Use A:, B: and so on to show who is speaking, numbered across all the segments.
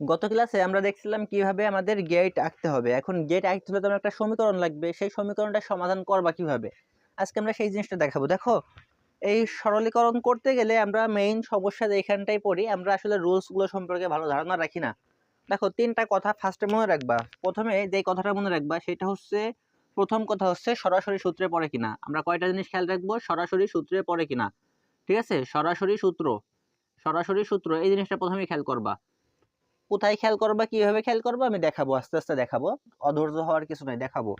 A: গত ক্লাসে আমরা দেখছিলাম কীভাবে আমাদের গেট আঁকতে হবে। এখন গেট আঁকতে হলে তোমার একটা সমীকরণ লাগবে। সেই সমীকরণটা সমাধান করবা কীভাবে? আজকে আমরা সেই জিনিসটা দেখাবো। দেখো, এই সরলীকরণ করতে গেলে আমরা মেইন সমস্যা এখানটাই পড়ি, আমরা আসলে রুলসগুলো সম্পর্কে ভালো ধারণা রাখি না। দেখো, তিনটা কথা ফার্স্টে মনে রাখবা। প্রথমে যে কথাটা মনে রাখবা, সেটা হচ্ছে, প্রথম কথা হচ্ছে সরাসরি সূত্রে পড়ে কিনা। আমরা কয়টা জিনিস খেয়াল রাখব? সরাসরি সূত্রে পড়ে কিনা। ঠিক আছে? সরাসরি সূত্র। সরাসরি সূত্র, এই জিনিসটা প্রথমেই খেয়াল করবা। কোথায় খেয়াল করবা কীভাবে খেয়াল করবা আমি দেখাবো, আস্তে আস্তে দেখাবো। অধৈর্য হওয়ার কিছু নাই, দেখাবো।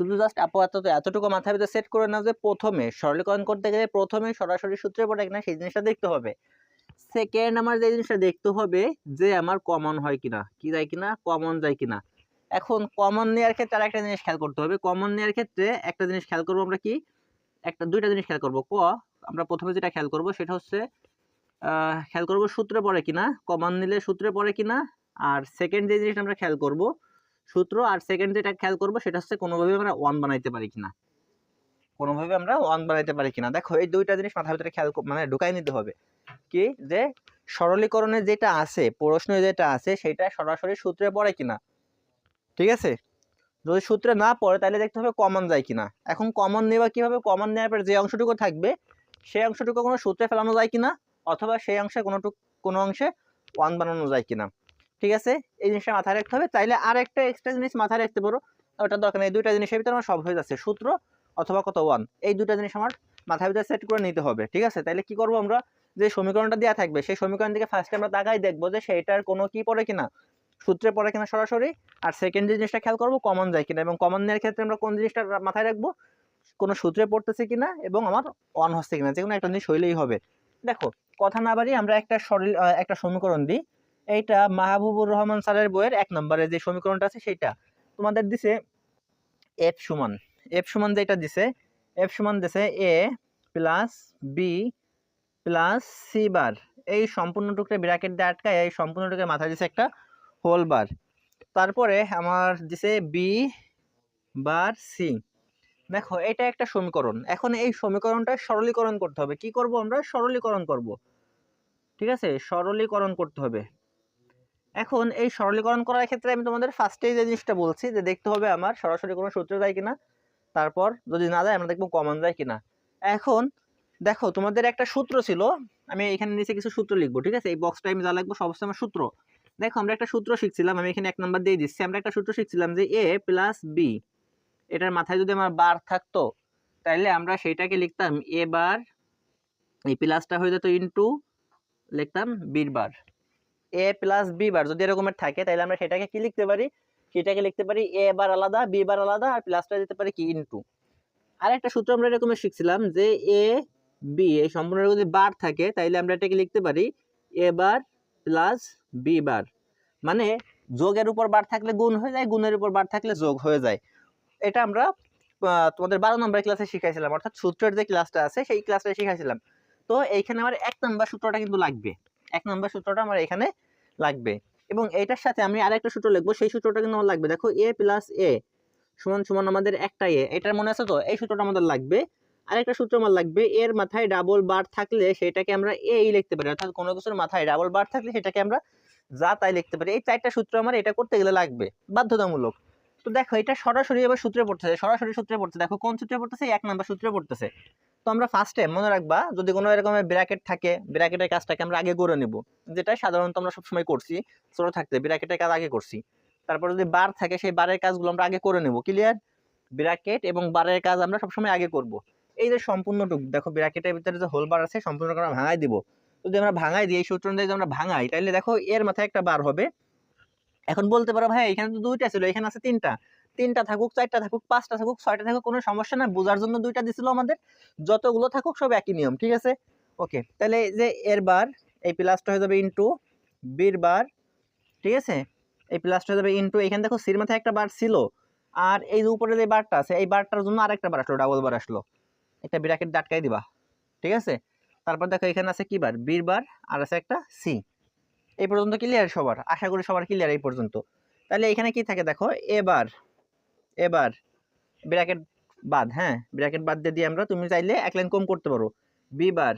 A: শুধু জাস্ট আপাতত এতটুকু মাথার ভিতরে সেট করে নাও যে প্রথমে, সরলীকরণ করতে গেলে প্রথমে সরাসরি সূত্রে পড়ে কিনা সেই জিনিসটা দেখতে হবে। সেকেন্ড আমার যে জিনিসটা দেখতে হবে যে আমার কমন হয় কিনা, কি যায় কিনা কমন যায় কিনা। এখন কমন নেওয়ার ক্ষেত্রে আর একটা জিনিস খেয়াল করতে হবে। কমন নেওয়ার ক্ষেত্রে একটা জিনিস খেয়াল করব আমরা কি? একটা, দুইটা জিনিস খেয়াল করব। ক? আমরা প্রথমে যেটা খেয়াল করব সেটা হচ্ছে খেয়াল করব সূত্রে পড়ে কিনা কমান নিলে সূত্রে পড়ে কিনা, আর সেকেন্ড যে জিনিসটা আমরা খেয়াল করব, সূত্র আর সেকেন্ড যেটা খেয়াল করব সেটা হচ্ছে কোনোভাবে আমরা ওয়ান বানাইতে পারি কিনা। কোনোভাবে আমরা ওয়ান বানাইতে পারি কিনা। দেখো, এই দুইটা জিনিস মাথার ভিতরে খেয়াল মানে ঢুকাই নিতে হবে। কি? যে সরলীকরণে যেটা আছে, প্রশ্নে যেটা আছে, সেটা সরাসরি সূত্রে পড়ে কিনা। ঠিক আছে? যদি সূত্রে না পড়ে, তাহলে দেখতে হবে কমন যায় কিনা। এখন কমন নেওয়া কীভাবে? কমন নেওয়ার পর যে অংশটুকু থাকবে, সেই অংশটুকু কোনো সূত্রে ফেলানো যায় কিনা? অথবা সেই অংশে কোনোটুক কোনো অংশে ওয়ান বানানো যায় কিনা। ঠিক আছে? এই জিনিসটা মাথায় রাখতে হবে। তাইলে আর একটা এক্সট্রা জিনিস মাথায় রাখতে পারো। ওটা দরকার নেই। দুইটা জিনিসের ভিতরে আমার সব হয়ে যাচ্ছে। সূত্র অথবা কত ওয়ান এই দুইটা জিনিস আমার মাথার ভিতরে সেট করে নিতে হবে। ঠিক আছে? তাইলে কি করব আমরা? যে সমীকরণটা দেওয়া থাকবে, সেই সমীকরণ থেকে ফার্স্টে আমরা তাকাই, দেখব যে সেইটার কোনো কি পড়ে কিনা। সূত্রে পড়ে কিনা সরাসরি। আর সেকেন্ড যে জিনিসটা খেয়াল করব কমন যায় কিনা। এবং কমন নেওয়ার ক্ষেত্রে আমরা কোন জিনিসটা মাথায় রাখব? কোনো সূত্রে পড়তেছে কিনা? এবং আমার অন হচ্ছে কিনা। যে কোনো একটা জিনিস হইলেই হবে। দেখো কথা না বাড়ি আমরা একটা সরল একটা সমীকরণ দিই। এইটা মাহবুবুর রহমান স্যারের বইয়ের এক নম্বরে যে সমীকরণটা আছে সেইটা। তোমাদের দিছে এফ সমান। এফ সমান যেটা দিছে, এফ সমান দিছে A plus B plus C bar. এই সম্পূর্ণটুকরে ব্র্যাকেট দিয়ে আটকায়, এই সম্পূর্ণটুকরে মাথায় দিছে একটা হোল বার। তারপরে আমার দিছে বি বার সি। দেখো, এটা একটা সমীকরণ। এখন এই সমীকরণটা সরলীকরণ করতে হবে। কি করব আমরা? সরলীকরণ করব। ঠিক আছে? সরলীকরণ করতে হবে। এখন এই সরলীকরণ করার ক্ষেত্রে আমি তোমাদের ফার্স্টেই যে জিনিসটা বলছি যে দেখতে হবে আমার সরাসরি কোনো সূত্র যায় কিনা, তারপর যদি না যায় আমরা দেখব কমন যায় কিনা। এখন দেখো তোমাদের একটা সূত্র ছিল, আমি এখানে নিচে কিছু সূত্র লিখব, ঠিক আছে? এই বক্সটা আমি যা লাগবো সমস্ত আমার সূত্র। দেখো আমরা একটা সূত্র শিখছিলাম, আমি এখানে এক নাম্বার দিয়ে দিচ্ছি। আমরা একটা সূত্র শিখছিলাম যে এ প্লাস বি এটার মাথায় যদি আমার বার থাকতো তাহলে আমরা সেইটাকে লিখতাম এ বার এই প্লাসটা হয়ে যেত ইনটু লিখতাম বির বার এ প্লাস বি বার যদি এরকমের থাকে তাহলে আমরা সেটাকে কি লিখতে পারি? সেটাকে লিখতে পারি এ বার আলাদা বি বার আলাদা, আর প্লাসটা দিতে পারি কি? ইনটু আরেকটা সূত্র আমরা এরকমের শিখছিলাম যে এ বি এই সম্পূর্ণ যদি বার থাকে, তাইলে আমরা এটাকে লিখতে পারি এ বার প্লাস বি বার মানে যোগের উপর বার থাকলে গুণ হয়ে যায়, গুণের উপর বার থাকলে যোগ হয়ে যায়। এটা আমরা তোমাদের বারো নম্বর ক্লাসে শিখাইছিলাম, অর্থাৎ সূত্রের যে ক্লাসটা আছে, সেই ক্লাসটা শিখাইছিলাম। তো এইখানে আমার এক নম্বর সূত্রটা কিন্তু লাগবে। এক নম্বর সূত্রটা আমার এখানে লাগবে। এবং এইটার সাথে আমি আরেকটা সূত্র লিখব, সেই সূত্রটা কিন্তু আমার লাগবে। দেখো এ প্লাস এ সমান সমান আমাদের একটা এ এটার মনে আছে তো? এই সূত্রটা আমাদের লাগবে। আরেকটা সূত্র আমার লাগবে এর মাথায় ডাবল বার থাকলে সেটাকে আমরা এই লিখতে পারি। অর্থাৎ কোনো কিছুর মাথায় ডাবল বার থাকলে সেটাকে আমরা যা তাই লিখতে পারি। এই চারটা সূত্র আমার এটা করতে গেলে লাগবে। বাধ্যতামূলক। তো দেখো, এটা সরাসরি এবার সূত্রে পড়তেছে, সরাসরি সূত্রে পড়ছে দেখো, কোন সূত্রে পড়তেছে? এক নাম্বার সূত্রে পড়তেছে। তো আমরা ফার্স্টে মনে রাখবা, যদি কোনো এরকমের ব্র্যাকেট থাকে ব্র্যাকেটের কাজটাকে আমরা আগে করে নেব। যেটা সাধারণত আমরা সবসময় করছি, ছোট থাকতে ব্র্যাকেটের কাজ আগে করছি। তারপর যদি বার থাকে, সেই বারের কাজগুলো আমরা আগে করে নেব ক্লিয়ার ব্র্যাকেট এবং বারের কাজ আমরা সবসময় আগে করব। এই যে সম্পূর্ণটুকু, দেখো ব্র্যাকেটের ভিতরে যে হোল বার আছে সম্পূর্ণ আমরা ভাঙাই দিব। যদি আমরা ভাঙাই দিই, এই সূত্র অনুযায়ী যদি আমরা ভাঙাই তাহলে দেখো এর মাথায় একটা বার হবে। এখন বলতে পারো, ভাই, এখানে তো দুইটা ছিল, এখানে আছে তিনটা। তিনটা থাকুক, চারটা থাকুক, পাঁচটা থাকুক, ছয়টা থাকুক, কোনো সমস্যা না। বোঝার জন্য দুইটা দিছিল আমাদের। যতগুলো থাকুক, সব একই নিয়ম, ঠিক আছে? ওকে, তাহলে এই যে এর বার, এই প্লাসটা হয়ে যাবে ইনটু বির বার, ঠিক আছে? এই প্লাসটা হয়ে যাবে ইনটু এখানে দেখো সির মাথায় একটা বার ছিল। আর এই যে উপরে যে বারটা আছে, এই বারটার জন্য আরেকটা বার আসলো ডাবল বার আসলো। একটা ব্র্যাকেট ডাটকাই দিবা, ঠিক আছে? তারপর দেখো এখানে আছে কি বার? বীর বার, আর আছে একটা সি এই পর্যন্ত ক্লিয়ার সবার? আশা করি সবার ক্লিয়ার এই পর্যন্ত। তাহলে এখানে কি থাকে দেখো? এবার এবার ব্র্যাকেট বাদ হ্যাঁ? ব্র্যাকেট বাদ দিয়ে দিয়ে আমরা তুমি চাইলে এক লাইন কম করতে পারো। B bar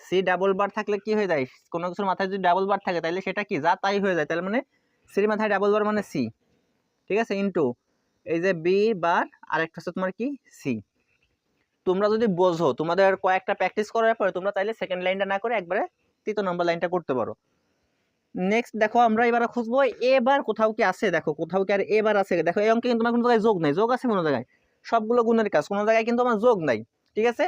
A: C double bar থাকলে কি হয়ে যায়? কোনো কিছুর মাথায় যদি ডাবল বার থাকে তাহলে সেটা কি? যা তাই হয়ে যায় তাহলে মানে সির মাথায় ডাবল বার মানে সি ঠিক আছে? ইনটু এই যে বি বার আরেকটা হচ্ছে তোমার কি? সি তোমরা যদি বোঝো, তোমাদের কয়েকটা প্র্যাকটিস করার পরে তোমরা চাইলে সেকেন্ড লাইনটা না করে একবারে তৃতীয় নম্বর লাইনটা করতে পারো। নেক্সট দেখো আমরা এবার খুঁজবো এবার কোথাও কি আছে, দেখো কোথাও কি আর এবার আছে। দেখো এই অঙ্কে কিন্তু তোমার কোনো জায়গায় যোগ নাই। যোগ আছে কোনো জায়গায়? সবগুলো গুণের কাজ। কোনো জায়গায় কিন্তু আমার যোগ নাই, ঠিক আছে?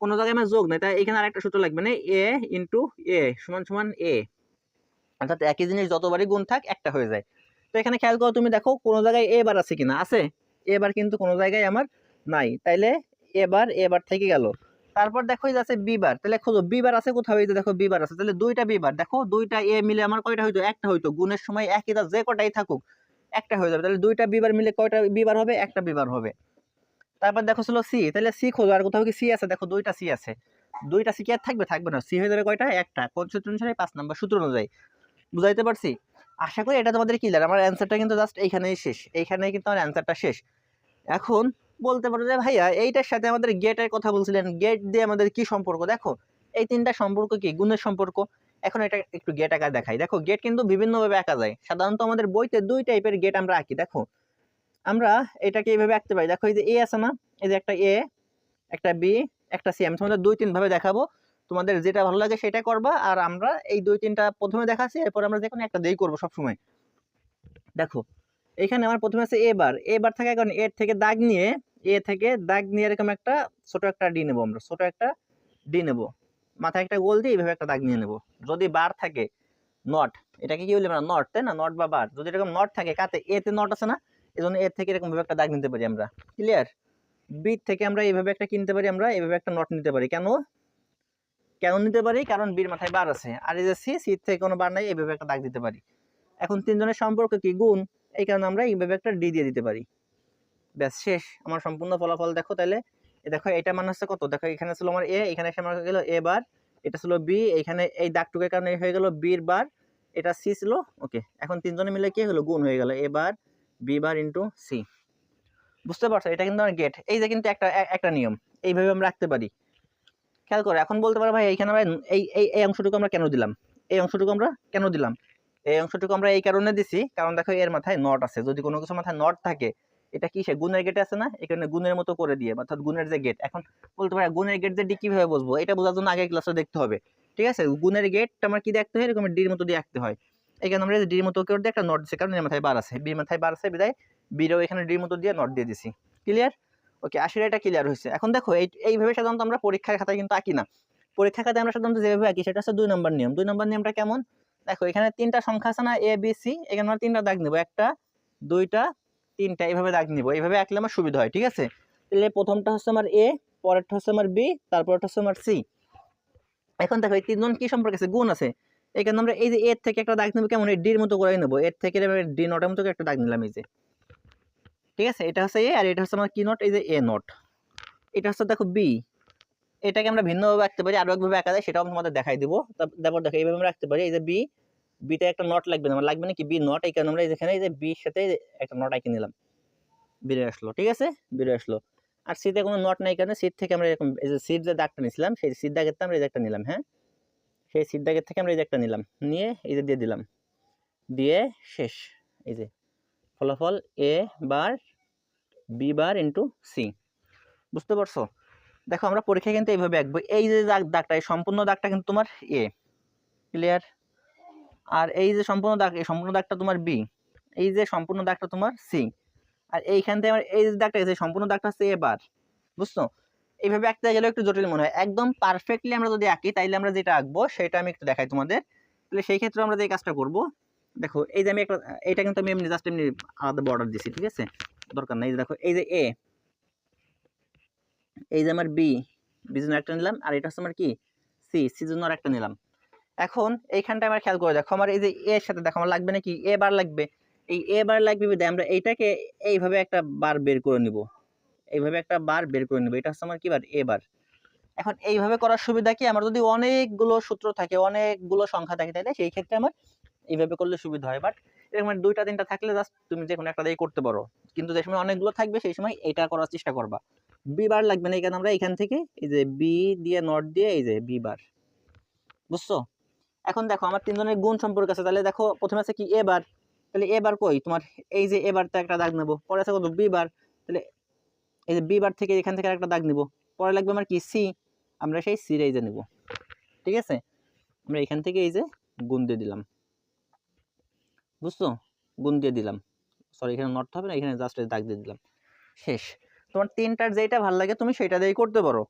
A: কোনো জায়গায় আমার যোগ নাই। তাই এখানে আরেকটা সূত্র লাগবে না, এ ইন্টু এ সমান সমান এ। অর্থাৎ একই জিনিস যতবারই গুণ থাক, একটা হয়ে যায়। তো এখানে খেয়াল করো তুমি দেখো কোনো জায়গায় এবার আছে কিনা? আছে? এবার কিন্তু কোনো জায়গায় আমার নাই। তাইলে এবার এবার থেকে গেল। তারপর দেখো এই আছে বিবার, তাহলে খোঁজো, বিবার আছে কোথাও এই যে দেখো বিবার আছে, তাহলে দুইটা বিবার, দেখো দুইটা এ মিলে আমার কয়টা হইতো? একটা হইতো, গুণের সময় একই যে কটাই থাকুক, একটা হয়ে যাবে, তাহলে দুইটা বিবার মিলে কয়টা বিবার হবে? একটা বিবার হবে। তারপর দেখো ছিল সি, তাহলে সি খোঁজো, আর কোথাও কি সি আছে? দেখো দুইটা সি আছে। দুইটা সি কি আর থাকবে? থাকবে না। সি হয়ে যাবে কয়টা? একটা। কোন সূত্র অনুসারে পাঁচ নাম্বার সূত্র অনুযায়ী। বুঝাইতে পারছি? আশা করি এটা তোমাদের ক্লিয়ার আমার অ্যান্সারটা কিন্তু জাস্ট এইখানেই শেষ। এইখানেই কিন্তু আমার অ্যান্সারটা শেষ। এখন বলতে পারো যে, ভাইয়া, এইটার সাথে আমাদের গেটের কথা বলছিলেন। গেট দিয়ে আমাদের কি সম্পর্ক? দেখো, এই তিনটা সম্পর্ক কি? গুণের সম্পর্ক। এখন এটা একটু গেট আঁকা দেখাই। দেখো গেট কিন্তু বিভিন্নভাবে আঁকা যায়। সাধারণত আমাদের বইতে দুই টাইপের গেট আমরা আঁকি। দেখো, আমরা এটাকে এইভাবে আঁকতে পারি। দেখো, এই যে এ আছে না? এই যে একটা এ একটা বি একটা সি আমি তোমাদের দুই, তিন ভাবে দেখাবো। তোমাদের যেটা ভালো লাগে সেটা করবা। আর আমরা এই দুই, তিনটা প্রথমে দেখাচ্ছি। এরপর আমরা যে একটা দিয়েই করব সবসময়। দেখো, এখানে আমার প্রথমে আছে এ বার এ বার থাকে এখন এর থেকে দাগ নিয়ে এ থেকে দাগ নিয়ে এরকম একটা ছোট একটা ডি নেব আমরা, ছোট একটা ডি নেব। মাথায় একটা গোল দিয়ে এইভাবে একটা দাগ নিয়ে নেব। যদি বার থাকে নট এটাকে কি বলি আমরা? নট তাই না? নট বা বার। যদি এরকম নট থাকে, কাতে এ তে নট আছে না? এই জন্য এ থেকে এরকম ভাবে একটা দাগ নিতে পারি আমরা। ক্লিয়ার বি থেকে আমরা এইভাবে একটা কিনতে পারি আমরা? এইভাবে একটা নট নিতে পারি। কেন? কেন নিতে পারি? কারণ বির মাথায় বার আছে। আর এই যে সি সি থেকে কোনো বার নাই, এইভাবে একটা দাগ দিতে পারি। এখন তিনজনের সম্পর্ক কি? গুণ। এই কারণে আমরা এইভাবে একটা ডি দিয়ে দিতে পারি। ব্যাস, শেষ। আমার সম্পূর্ণ ফলাফল দেখো তাহলে দেখো, এটা মানে হচ্ছে কত? দেখো, এখানে ছিল আমার এ, এখানে এসে আমার গেল এ বার। এটা ছিল বি, এখানে এই দাগটুকের কারণে হয়ে গেল বির বার। এটা সি ছিল, ওকে। এখন তিনজনে মিলে কি হলো? গুণ হয়ে গেল, A bar, B bar into C বুঝতে পারছ? এটা কিন্তু আমার গেট এই যে কিন্তু একটা একটা নিয়ম। এইভাবে আমরা রাখতে পারি। খেয়াল করো, এখন বলতে পারো ভাই, এইখানে আমরা এই এই এই অংশটুকু আমরা কেন দিলাম? এই অংশটুকু আমরা কেন দিলাম? এই অংশটুকু আমরা এই কারণে দিছি, কারণ দেখো এর মাথায় নট আছে। যদি কোনো কিছু মাথায় নট থাকে এটা কি সে গুণের গেটে আছে না? এখানে গুণের মতো করে দিয়ে, অর্থাৎ গুণের যে গেট এখন বলতে পারে গুণের গেট যে ডি কীভাবে বসবো? এটা বোঝার জন্য আগে ক্লাসে দেখতে হবে, ঠিক আছে? গুণের গেট আমার কি দেখতে হয়? এরকম ডির মতো দিয়ে আঁকতে হয়। এখানে আমরা ডির মতো করে দিয়ে একটা নট দিচ্ছি কারণ এর মাথায় বার আছে। বির মাথায় বার আছে, বিদায়। বিরও এখানে ডির মতো দিয়ে নট দিয়ে দিছি। ক্লিয়ার ওকে আসলে এটা ক্লিয়ার হয়েছে। এখন দেখো, এই, এইভাবে সাধারণত আমরা পরীক্ষার খাতায় কিন্তু আঁকি না। পরীক্ষার খাতায় আমরা সাধারণত যেভাবে আঁকি, সেটা হচ্ছে দুই নম্বর নিয়ম। দুই নম্বর নিয়মটা কেমন? দেখো, এখানে তিনটা সংখ্যা আছে না এ বি সি এখানে আমরা তিনটা দাগ নেব। একটা, দুইটা তিনটা এইভাবে দাগ নিব। এইভাবে আঁকলে আমার সুবিধা হয়, ঠিক আছে? তাহলে প্রথমটা হচ্ছে আমার এ পরেরটা হচ্ছে আমার বি তারপরটা হচ্ছে আমার সি এখন দেখো, এই তিনজন কি সম্পর্ক আছে? গুণ আছে। এখানে আমরা এই যে এর থেকে একটা দাগ নেব, কেমন? এই ডির মতো করে নেব। এর থেকে ডি নটের মতো একটা দাগ নিলাম, এই যে। ঠিক আছে? এটা হচ্ছে এ আর এটা হচ্ছে আমার কি নট এই যে এ নট এটা হচ্ছে দেখো বি এটাকে আমরা ভিন্নভাবে আঁকতে পারি, আরও একভাবে আঁকা যায়, সেটাও আমি তোমাদের দেখাই দিব। তারপর দেখো, এইভাবে আমরা রাখতে পারি। এই যে বি বিতে একটা নট লাগবে না আমার লাগবে না কি বি নট এই আমরা এই যেখানে এই যে বির সাথে একটা নট আঁকে নিলাম। বেরিয়ে আসলো, ঠিক আছে? বেরিয়ে আসলো। আর সিতে কোনো নট নাই, কারণে সিট থেকে আমরা এরকম, এই যে সিট যে দাগটা নিয়েছিলাম, সেই সিট দাগের থেকে আমরা এই যে একটা নিলাম হ্যাঁ? সেই সিট দাগের থেকে আমরা এই যে একটা নিলাম, নিয়ে এই যে দিয়ে দিলাম। দিয়ে শেষ, এই যে ফলাফল A bar B bar into C বুঝতে পারছ? দেখো, আমরা পরীক্ষায় কিন্তু এইভাবে আঁকবো। এই যে দাগ, দাগটা, এই সম্পূর্ণ দাগটা কিন্তু তোমার এ ক্লিয়ার আর এই যে সম্পূর্ণ দাগ, এই সম্পূর্ণ দাগটা তোমার বি এই যে সম্পূর্ণ দাগটা তোমার সি আর এইখান থেকে আমার এই যে দাগটা আছে সম্পূর্ণ দাগটা হচ্ছে এ বার বুঝছ? এইভাবে আঁকতে গেলে একটু জটিল মনে হয়। একদম পারফেক্টলি আমরা যদি আঁকি, তাইলে আমরা যেটা আঁকবো, সেটা আমি একটু দেখাই তোমাদের। তাহলে সেই ক্ষেত্রে আমরা যে কাজটা করব, দেখো, এই যে আমি একটা এটা কিন্তু আমি এমনি জাস্ট এমনি আলাদা বর্ডার দিছি, ঠিক আছে? দরকার নাই, এই যে দেখো, এই যে এ এই যে আমার বি বি একটা নিলাম, আর এটা হচ্ছে আমার কি? সি সি জন্য আর একটা নিলাম। এখন এইখানটা আমার খেয়াল করে দেখো, আমার এই যে এর সাথে দেখো, আমার লাগবে নাকি এ বার লাগবে? এই এ বার লাগবে বিধায় আমরা এইটাকে এইভাবে একটা বার বের করে নিব, এইভাবে একটা বার বের করে নিব, এটা হচ্ছে আমার কি বার? এ বার। এখন এইভাবে করার সুবিধা কি? আমার যদি অনেকগুলো সূত্র থাকে, অনেকগুলো সংখ্যা থাকে তাহলে সেই ক্ষেত্রে আমার এইভাবে করলে সুবিধা হয়। বাট এরকম মানে দুইটা, তিনটা থাকলে জাস্ট তুমি যে কোনো একটা দিয়ে করতে পারো। কিন্তু যে সময় অনেকগুলো থাকবে, সেই সময় এটা করার চেষ্টা করবা। বি বার লাগবে না এখানে আমরা এখান থেকে এই যে বি দিয়ে নট দিয়ে এই যে বি বার। বুঝছ? এখন দেখো, আমার তিনজনের গুণ সম্পর্ক আছে। তাহলে দেখো, প্রথমে আছে কি এ বার তাহলে এ বার কই? তোমার এই যে এ বারটা একটা দাগ নেব। পরে আছে কত? বি বার তাহলে এই যে বি বার থেকে এখান থেকে একটা দাগ নিব। পরে লাগবে আমার কি? সি আমরা সেই সি এই যে নেব। ঠিক আছে? আমরা এখান থেকে এই যে গুণ দিয়ে দিলাম। বুঝছ? গুণ দিয়ে দিলাম। সরি এখানে নট হবে না, এখানে জাস্ট দাগ দিয়ে দিলাম। শেষ। তোমার তিনটার যেটা ভালো লাগে, তুমি সেটা দিয়েই করতে পারো।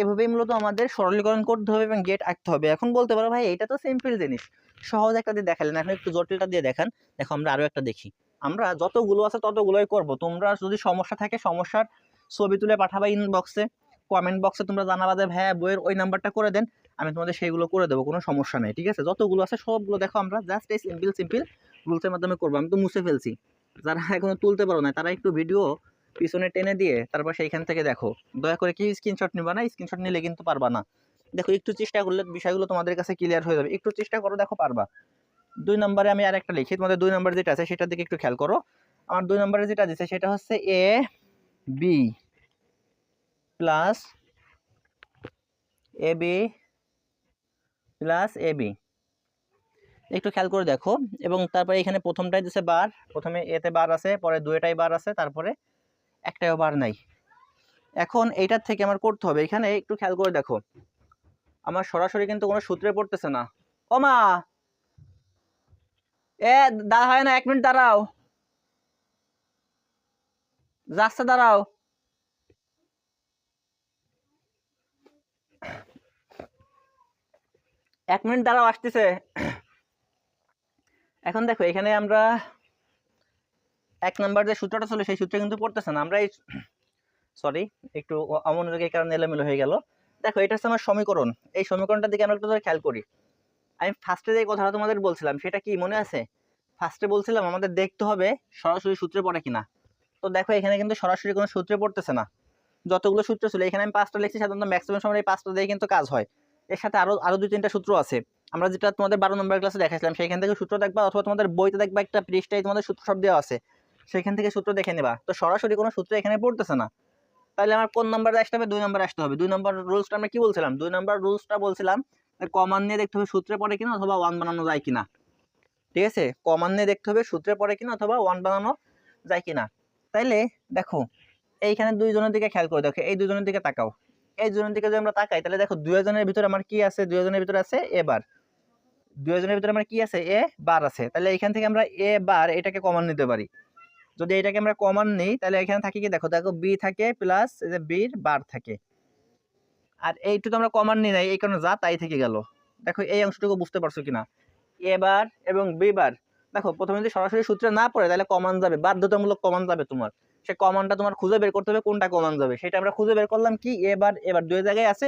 A: এভাবেই মূলত আমাদের সরলীকরণ করতে হবে এবং গেট আঁকতে হবে। এখন বলতে পারো ভাই, এটা তো সিম্পল জিনিস। সহজ একটা দিয়ে দেখালেন। এখন একটু জটিলটা দিয়ে দেখান। দেখো, আমরা আরও একটা দেখি। আমরা যতগুলো আছে ততগুলোই করব। তোমরা যদি সমস্যা থাকে, সমস্যার ছবি তুলে পাঠাবা ইনবক্সে কমেন্ট বক্সে তোমরা জানাবা যে হ্যাঁ বইয়ের ওই নাম্বারটা করে দেন। আমি তোমাদের সেইগুলো করে দেবো। কোনো সমস্যা নেই। ঠিক আছে? যতগুলো আছে সবগুলো দেখো আমরা জাস্ট এই সিম্পল সিম্পল রুলসের মাধ্যমে করব। আমি তো মুছে ফেলছি। যারা এখনও তুলতে পারো না, তারা একটু ভিডিও পিছনে টেনে দিয়ে তারপর সেইখান থেকে দেখো, দয়া করে কি স্ক্রিনশট নিবা না স্ক্রিনশট নিলে কিন্তু পারবা না। দেখো, একটু চেষ্টা করলে বিষয়গুলো তোমাদের কাছে ক্লিয়ার হয়ে যাবে। একটু চেষ্টা করো, দেখো পারবা। দুই নম্বরে আমি আর একটা লিখি, তোমাদের দুই নম্বর যেটা আছে সেটার দিকে একটু খেয়াল করো। আমার দুই নম্বরে যেটা দিচ্ছে সেটা হচ্ছে A B plus A B plus A B একটু খেয়াল করে দেখো। এবং তারপরে এখানে প্রথমটাই দিচ্ছে বার, প্রথমে এতে বার আছে, পরে দুইটাই বার আছে, তারপরে একটাও বার নাই। এখন এইটার থেকে আমার করতে হবে। এখানে একটু খেয়াল করে দেখো। আমার সরাসরি কিন্তু কোনো সূত্রে পড়তেছে না। ও মা! এ দা হয় না, এক মিনিট দাঁড়াও। রাস্তা দাঁড়াও। এক মিনিট দাঁড়াও, আসতেছে। এখন দেখো, এখানে আমরা এক নাম্বার যে সূত্রটা ছিল, সেই সূত্র কিন্তু পড়তেছে না। আমরা এই সরি একটু অমনোযোগের কারণে এলোমেলো হয়ে গেল। দেখো, এটা হচ্ছে আমার সমীকরণ। এই সমীকরণটার দিকে আমরা একটু ধরে খেয়াল করি। আমি ফার্স্টে যে কথাটা তোমাদের বলছিলাম, সেটা কি মনে আছে? ফার্স্টে বলছিলাম, আমাদের দেখতে হবে সরাসরি সূত্রে পড়ে কিনা। তো দেখো, এখানে কিন্তু সরাসরি কোনো সূত্রে পড়তেছে না। যতগুলো সূত্র ছিল, এখানে আমি পাঁচটা লিখছি, সাধারণত ম্যাক্সিমাম সময় এই পাঁচটা দিয়ে কিন্তু কাজ হয়। এর সাথে আরও আরও দুই তিনটা সূত্র আছে। আমরা যেটা তোমাদের বারো নম্বর ক্লাসে দেখাছিলাম সেখান থেকে সূত্র দেখবা, অথবা তোমাদের বইতে দেখবা একটা পৃষ্ঠায় তোমাদের সূত্র সব দেওয়া আছে। সেখান থেকে সূত্র দেখে নেবা। তো সরাসরি কোনো সূত্র এখানে পড়তেছে না। তাহলে আমার কোন নাম্বারে আসতে হবে? দুই নম্বরে আসতে হবে। দুই নম্বর রুলসটা আমরা কি বলছিলাম? দুই নম্বর রুলসটা বলছিলাম কমান নিয়ে দেখতে হবে সূত্রে পড়ে কিনা অথবা ওয়ান বানানো যায় কিনা। ঠিক আছে? কমান নিয়ে দেখতে হবে সূত্রে পড়ে কিনা অথবা ওয়ান বানানো যায় কিনা। তাইলে দেখো, এইখানে দুইজনের দিকে খেয়াল করে দেখো। এই দুজনের দিকে তাকাও। এই দুজনের দিকে যদি আমরা তাকাই তাহলে দেখো দুজনের ভিতরে আমার কি আছে? দুজনের ভিতরে আছে এ বার দুজনের ভিতরে আমার কি আছে? এ বার আছে। তাহলে এইখান থেকে আমরা এ বার এটাকে কমন নিতে পারি। যদি এটাকে আমরা কমন নিই, তাহলে এখানে থাকে কি? দেখো দেখো বি থাকে প্লাস যে বির বার থাকে। আর এইটুকু আমরা কমন নিই নাই এই কারণে যা তাই থেকে গেল। দেখো, এই অংশটুকু বুঝতে পারছ কিনা? এ বার এবং বি বার দেখো, প্রথমে যদি সরাসরি সূত্রে না পড়ে, তাহলে কমন যাবে, বাধ্যতামূলক কমন যাবে তোমার। সে কমনটা তোমার খুঁজে বের করতে হবে, কোনটা কমন যাবে। সেটা আমরা খুঁজে বের করলাম কি? এবার এবার দুই জায়গায় আছে,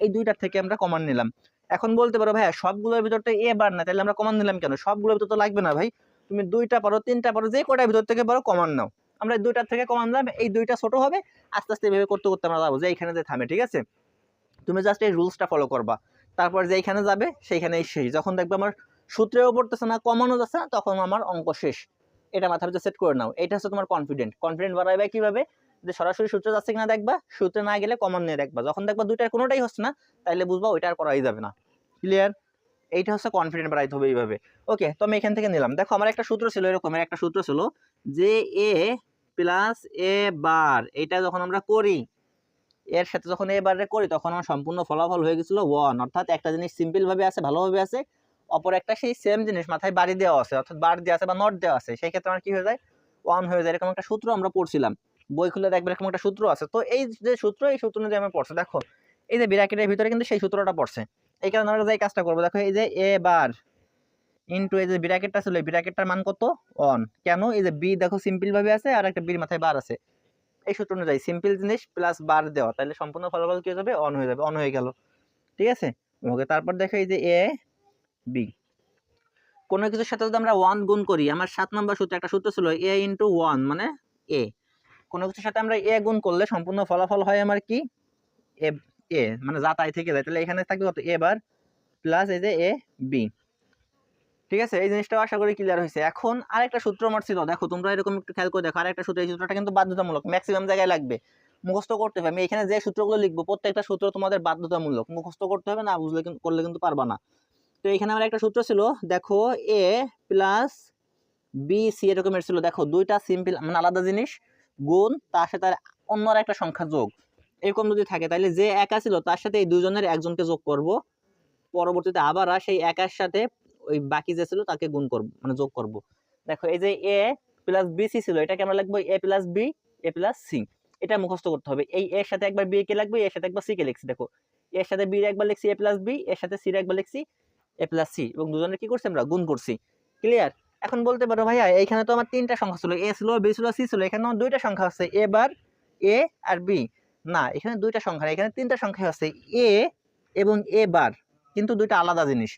A: এই দুইটার থেকে আমরা কমন নিলাম। এখন বলতে পারো, ভাইয়া, সবগুলোর ভিতর তো এ বার না, তাহলে আমরা কমন নিলাম কেন? সবগুলোর ভিতর তো লাগবে না, ভাই। তুমি দুইটা পারো তিনটা পারো যে কটার ভিতর থেকে পারো কমান নাও। আমরা দুইটার থেকে কমন নিলাম, এই দুইটা ছোট হবে, আস্তে আস্তে এভাবে করতে করতে আমরা যাব, যে এইখানে যে থামে, ঠিক আছে? তুমি জাস্ট এই রুলসটা ফলো করবা। তারপর যেইখানে যাবে সেইখানেই শেষ। যখন দেখবে আমার সূত্রেও পড়তেছে না কমানো যাচ্ছে না, তখন আমার অঙ্ক শেষ। এটা মাথার সেট করে নাও। এটা হচ্ছে তোমার কনফিডেন্ট কনফিডেন্ট বাড়াবে কীভাবে? যে সরাসরি সূত্রে যাচ্ছে কিনা দেখবা, সূত্রে না গেলে কমন নিয়ে দেখবা। যখন দেখবা দুইটার কোনোটাই হচ্ছে না, তাইলে বুঝবা ওইটা আর করাই যাবে না। ক্লিয়ার এইটা হচ্ছে কনফিডেন্ট বাড়াইতে হবে এইভাবে। ওকে তো আমি এখান থেকে নিলাম। দেখো, আমার একটা সূত্র ছিল এরকমের একটা সূত্র ছিল যে এ প্লাস এ বার এটা যখন আমরা করি, এর সাথে যখন এ বারে করি, তখন আমার সম্পূর্ণ ফলাফল হয়ে গেছিল ওয়ান অর্থাৎ একটা জিনিস সিম্পল ভাবে আছে, ভালোভাবে আছে, অপর একটা সেই সেম জিনিস মাথায় বাড়ি দেওয়া আছে, অর্থাৎ বার দেওয়া আছে বা নট দেওয়া আছে। সেই ক্ষেত্রে আমার কি হয়ে যায়? ওয়ান হয়ে যায়। এরকম একটা সূত্র আমরা পড়ছিলাম। বই খুলে দেখবে এরকম একটা সূত্র আছে। তো এই যে সূত্র, এই সূত্র অনুযায়ী আমরা পড়ছে, দেখো, এই যে বিরাকেটের ভিতরে কিন্তু সেই সূত্রটা পড়ছে। এই কারণে আমরা যে কাজটা করব, দেখো এই যে এ বার ইন্টু এই যে বিরাকেটটা ছিল, এই মান কত? অন কেন? এই যে বি দেখো সিম্পলভাবে আছে, আর একটা বির মাথায় বার আছে। এই সূত্র অনুযায়ী সিম্পল জিনিস প্লাস বার দেওয়া, তাহলে সম্পূর্ণ ফলাফল কী হয়ে যাবে? অন হয়ে যাবে অন হয়ে গেল। ঠিক আছে? ওকে তারপর দেখো এই যে এ বি কোনো কিছুর সাথে যদি আমরা ওয়ান গুণ করি, আমার সাত নম্বর সূত্র একটা সূত্র ছিল এ ইন্টু ওয়ান মানে এ কোনো কিছুর সাথে আমরা এ গুণ করলে সম্পূর্ণ ফলাফল হয় আমার কি? এ এ মানে যা তাই থেকে যায়, তাহলে এখানে থাকবে কত? এ বার প্লাস এই যে এ বি ঠিক আছে? এই জিনিসটা আশা করি ক্লিয়ার হয়েছে। এখন আরেকটা সূত্র আমার ছিল দেখো, তোমরা এরকম একটু খেয়াল করে দেখো, আরেকটা সূত্র, এই সূত্রটা কিন্তু বাধ্যতামূলক ম্যাক্সিমাম জায়গায় লাগবে। মুখস্থ করতে হবে। আমি এখানে যে সূত্রগুলো লিখব, প্রত্যেকটা সূত্র তোমাদের বাধ্যতামূলক। মুখস্থ করতে হবে না, বুঝলে করলে কিন্তু পারবা না। তো এখানে আমার একটা সূত্র ছিল, দেখো, এ প্লাস বি সি এরকমের ছিল। দেখো, দুইটা সিম্পল মানে আলাদা জিনিস, গুণ, তার সাথে অন্য একটা সংখ্যা যোগ। এরকম যদি থাকে তাহলে যে একা ছিল, তার সাথে এই দুজনের একজনকে যোগ করব। পরবর্তীতে আবার সেই একার সাথে ওই বাকি যে ছিল, তাকে গুণ করব মানে যোগ করব। দেখো, এই যে এ প্লাস বি সি ছিল, এটাকে আমরা লিখব A plus B A plus C এটা মুখস্থ করতে হবে। এই এর সাথে একবার বি কে লাগবে, এর সাথে একবার সি কে লিখছি, দেখো। এর সাথে বি একবার লিখছি এ প্লাস বি এর সাথে সি একবার লিখছি এ প্লাস সি এবং দুজনের কি করছি আমরা? গুণ করছি। ক্লিয়ার এখন বলতে পারো, ভাইয়া, এইখানে তো আমার তিনটা সংখ্যা ছিল এ ছিল বি ছিল সি ছিল এখানে আমার দুইটা সংখ্যা আছে এ বার এ আর বি না, এখানে দুইটা সংখ্যা এখানে তিনটা সংখ্যা আছে এ এবং এ বার। কিন্তু দুইটা আলাদা জিনিস।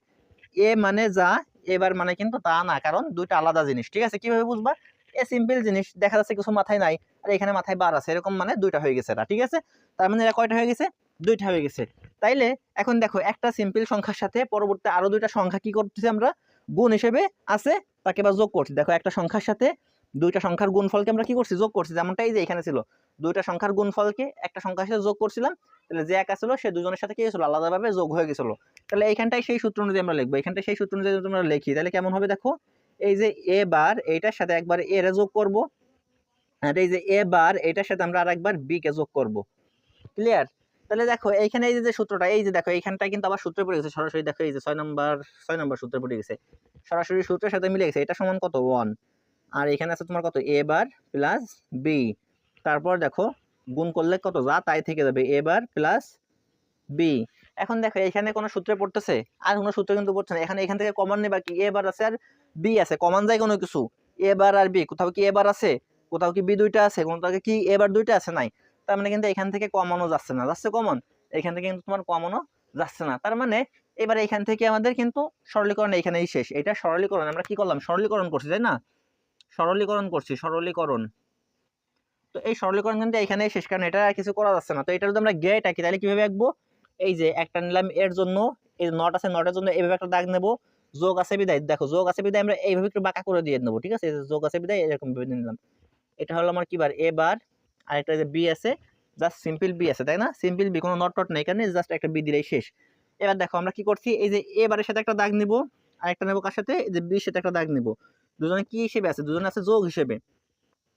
A: এ মানে যা এবার মানে কিন্তু তা না, কারণ দুইটা আলাদা জিনিস, ঠিক আছে? কীভাবে বুঝবা? এ সিম্পল জিনিস, দেখা যাচ্ছে কিছু মাথায় নাই, আর এখানে মাথায় বার আছে, এরকম মানে দুইটা হয়ে গেছে এটা, ঠিক আছে? তার মানে এরা কয়টা হয়ে গেছে? দুইটা হয়ে গেছে। তাইলে এখন দেখো, একটা সিম্পল সংখ্যার সাথে পরবর্তী আরও দুইটা সংখ্যা কি করতেছি আমরা? গুণ হিসেবে আছে, তাকে বা যোগ করছি। দেখো, একটা সংখ্যার সাথে দুইটা সংখ্যার গুণফলকে আমরা কি করছি? যোগ করছি। যেমনটা এই যে এখানে ছিল। দুইটা সংখ্যার গুণফলকে একটা সংখ্যার সাথে যোগ করছিলাম। তাহলে যে একা ছিল, সে দুজনের সাথে কি হয়েছিল? আলাদাভাবে যোগ হয়ে গেছিল। তাহলে এইখানটাই সেই সূত্র অনুযায়ী আমরা লিখব। এখানটায় সেই সূত্র অনুযায়ী আমরা লিখি, তাহলে কেমন হবে দেখো? এই যে এ বার এইটার সাথে একবার এ রে যোগ করব। আর এই যে এ বার এইটার সাথে আমরা আরেকবার বি কে যোগ করব। ক্লিয়ার তাহলে দেখো, এইখানে এই যে সূত্রটা, এই যে দেখো, এইখানটায় কিন্তু আবার সূত্রে পড়ে গেছে। সরাসরি দেখো, এই যে ছয় নম্বর ছয় নম্বর সূত্রে পড়ে গেছে। সরাসরি সূত্রের সাথে মিলে গেছে। এটা সমান কত? ওয়ান আর এখানে আছে তোমার কত? এ বার প্লাস বি তারপর দেখো, গুণ করলে কত? যা তাই থেকে যাবে। এ বার প্লাস বি এখন দেখো, এখানে কোনো সূত্রে পড়তেছে? আর কোনো সূত্রে কিন্তু পড়ছে না। এখানে এখান থেকে কমন নেবা কি? এ বার আছে আর বি আছে। কমন যায় কোনো কিছু? এ বার আর বি কোথাও কি এ বার আছে? কোথাও কি বি দুইটা আছে? কোথাও কি এ বার দুইটা আছে? নাই। তার মানে কিন্তু এখান থেকে কমানো যাচ্ছে না। যাচ্ছে কমন এখান থেকে কিন্তু তোমার কমানো যাচ্ছে না। তার মানে এবার এখান থেকে আমাদের কিন্তু সরলীকরণ এখানেই শেষ। এটা সরলীকরণ। আমরা কি করলাম? সরলীকরণ করছি, তাই না? সরলীকরণ করছি, সরলীকরণ। তো এই সরলীকরণ কিন্তু এখানেই শেষ কারণ, এটা আর কিছু করা যাচ্ছে না। তো এটা যদি আমরা গেট আঁকি, তাহলে কীভাবে আঁকবো? এই যে একটা নিলাম এর জন্য, এই নট আছে, নটের জন্য এইভাবে একটা দাগ নেব। যোগ আছে বিদায়, দেখো যোগ আছে বিদায় আমরা এইভাবে একটু বাঁকা করে দিয়ে নেব, ঠিক আছে? যোগ আছে বিদায়, এরকম ভাবে নিলাম। এটা হলো আমার কি বার? এ বার আর একটা যে বি আছে জাস্ট সিম্পল বি আছে, তাই না? সিম্পল বি কোনো নট টট নেই কারণে জাস্ট একটা বি দিলেই শেষ। এবার দেখো আমরা কি করছি? এই যে এ বারের সাথে একটা দাগ নিব আর একটা নেব কার সাথে? এই যে বির সাথে একটা দাগ নিব। দুজনে কি হিসেবে আছে? দুজনে আছে যোগ হিসেবে।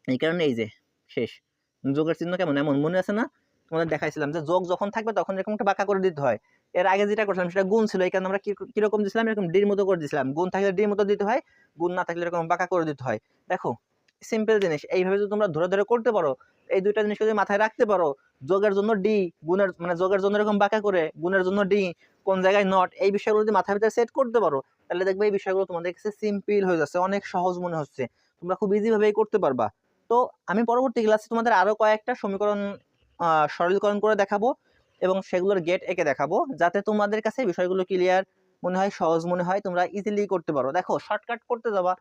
A: এই কারণে এই যে, শেষ। যোগের চিহ্ন কেমন? এমন মনে আছে না? তোমাদের দেখাইছিলাম যে যোগ যখন থাকবে তখন এরকম একটা বাঁকা করে দিতে হয়। এর আগে যেটা করছিলাম সেটা গুণ ছিল। এই কারণে আমরা কীরকম দিছিলাম? এরকম ডির মতো করে দিছিলাম। গুণ থাকলে ডির মতো দিতে হয়, গুণ না থাকলে এরকম বাঁকা করে দিতে হয়। দেখো সিম্পল জিনিস। এইভাবে যদি তোমরা ধরে ধরে করতে পারো, এই দুইটা জিনিস যদি মাথায় রাখতে পারো, যোগের জন্য ডি, গুণের মানে যোগের জন্য এরকম বাঁকা করে, গুণের জন্য ডি, কোন জায়গায় নট এই বিষয়গুলো যদি মাথার ভিতরে সেট করতে পারো তাহলে দেখবে এই বিষয়গুলো তোমাদের কাছে সিম্পল হয়ে যাচ্ছে, অনেক সহজ মনে হচ্ছে। তোমরা খুব ইজি ভাবেই করতে পারবা। তো আমি পরবর্তী ক্লাসে তোমাদের আরও কয়েকটা সমীকরণ সরলীকরণ করে দেখাবো এবং সেগুলোর গেট এঁকে দেখাবো, যাতে তোমাদের কাছে বিষয়গুলো ক্লিয়ার মনে হয়, সহজ মনে হয়, তোমরা ইজিলি করতে পারো। দেখো শর্টকাট করতে যাবা,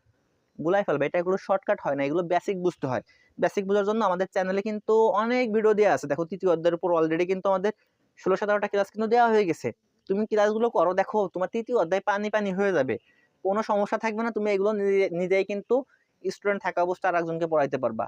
A: গুলাই ফেলবে। এটা এগুলো শর্টকাট হয় না, এগুলো বেসিক বুঝতে হয়। বেসিক বোঝার জন্য আমাদের চ্যানেলে কিন্তু অনেক ভিডিও দেওয়া আছে। দেখো, তৃতীয় অধ্যায়ের উপর অলরেডি কিন্তু আমাদের ষোলো সতেরোটা ক্লাস কিন্তু দেওয়া হয়ে গেছে। তুমি ক্লাসগুলো করো? দেখো, তোমার তৃতীয় অধ্যায় পানি পানি হয়ে যাবে। কোনো সমস্যা থাকবে না, তুমি এগুলো নিজে- নিজেই কিন্তু স্টুডেন্ট থাকা অবস্থা আর একজনকে পড়াইতে পারবা।